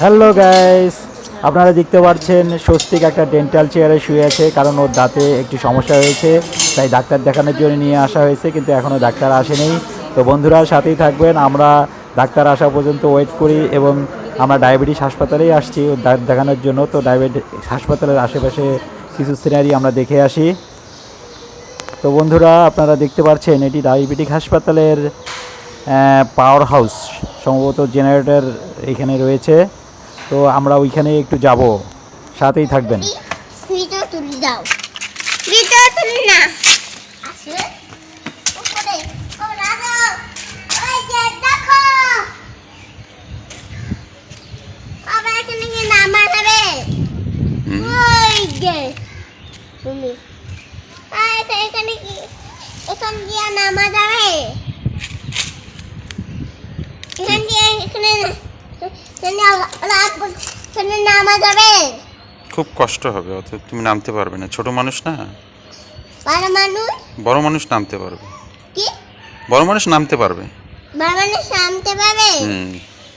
Hello guys আপনারা দেখতে পাচ্ছেন, স্বস্তিক একটা ডেন্টাল চেয়ারে শুয়ে আছে, কারণ ওর দাঁতে একটি সমস্যা হয়েছে। তাই ডাক্তার দেখানোর জন্য নিয়ে আসা হয়েছে, কিন্তু এখনও ডাক্তার আসেনি। তো বন্ধুরা, সাথেই থাকবেন। আমরা ডাক্তার আসা পর্যন্ত ওয়েট করি এবং আমরা ডায়াবেটিস হাসপাতালেই আসছি ওর দাঁত দেখানোর জন্য। তো ডায়াবেটিস হাসপাতালের আশেপাশে কিছু সিনারি আমরা দেখে আসি। তো বন্ধুরা, আপনারা দেখতে পাচ্ছেন, এটি ডায়াবেটিক হাসপাতালের পাওয়ার হাউস সম্ভবত জেনারেটর এখানে রয়েছে। তো আমরা ওইখানে একটু যাব। সাথেই থাকবেন। ভিডিও তুলি দাও। ভিডিও তুলি না। এখানে কি নামা যাবে ওই যে তুমি। আয় তো এখানে কি? এখান দিয়ে নামা যাবে এখান দিয়ে এখানে এখানে রাত- এখানে নামা যাবে। খুব কষ্ট হবে অত তুমি নামতে পারবে না। ছোট মানুষ না? বড় মানুষ? বড় মানুষ নামতে পারবে। কি? বড় মানুষ নামতে পারবে? বড় মানুষ নামতে পারবে?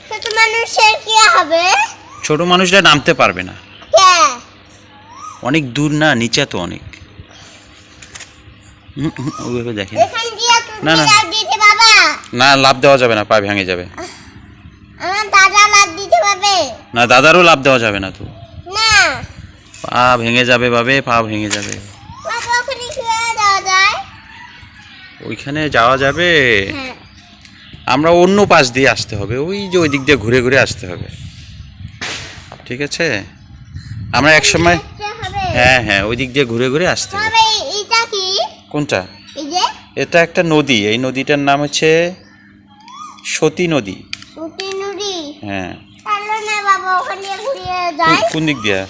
ছোট মানুষের কি হবে? ছোট মানুষরা নামতে পারবে না। অনেক দূর না নিচে তো অনেক। ওইভাবে দেখেন। না, না। লাভ না লাভ দেওয়া যাবে না পা ভেঙে যাবে। আমার দাদা পারবে না দাদারও লাভ দেওয়া যাবে না তো। না। পা ভেঙে যাবে বাবে পা ভেঙে যাবে। ওইখানে যাওয়া যাবে। হ্যাঁ। আমরা অন্য পাশ দিয়ে আসতে হবে ওই যে ওই দিক দিয়ে ঘুরে ঘুরে আসতে হবে। ঠিক আছে? আমরা এক সময় হ্যাঁ হ্যাঁ ওই দিক দিয়ে ঘুরে ঘুরে আসতে হবে। কোনটা? এটা একটা নদী এই নদীটার নাম হচ্ছে সতী নদী। হ্যাঁ। বাবা ওখান দিয়ে ঘুরিয়ে যায় কোন দিক দিয়ে?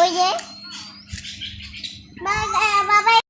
ওই যে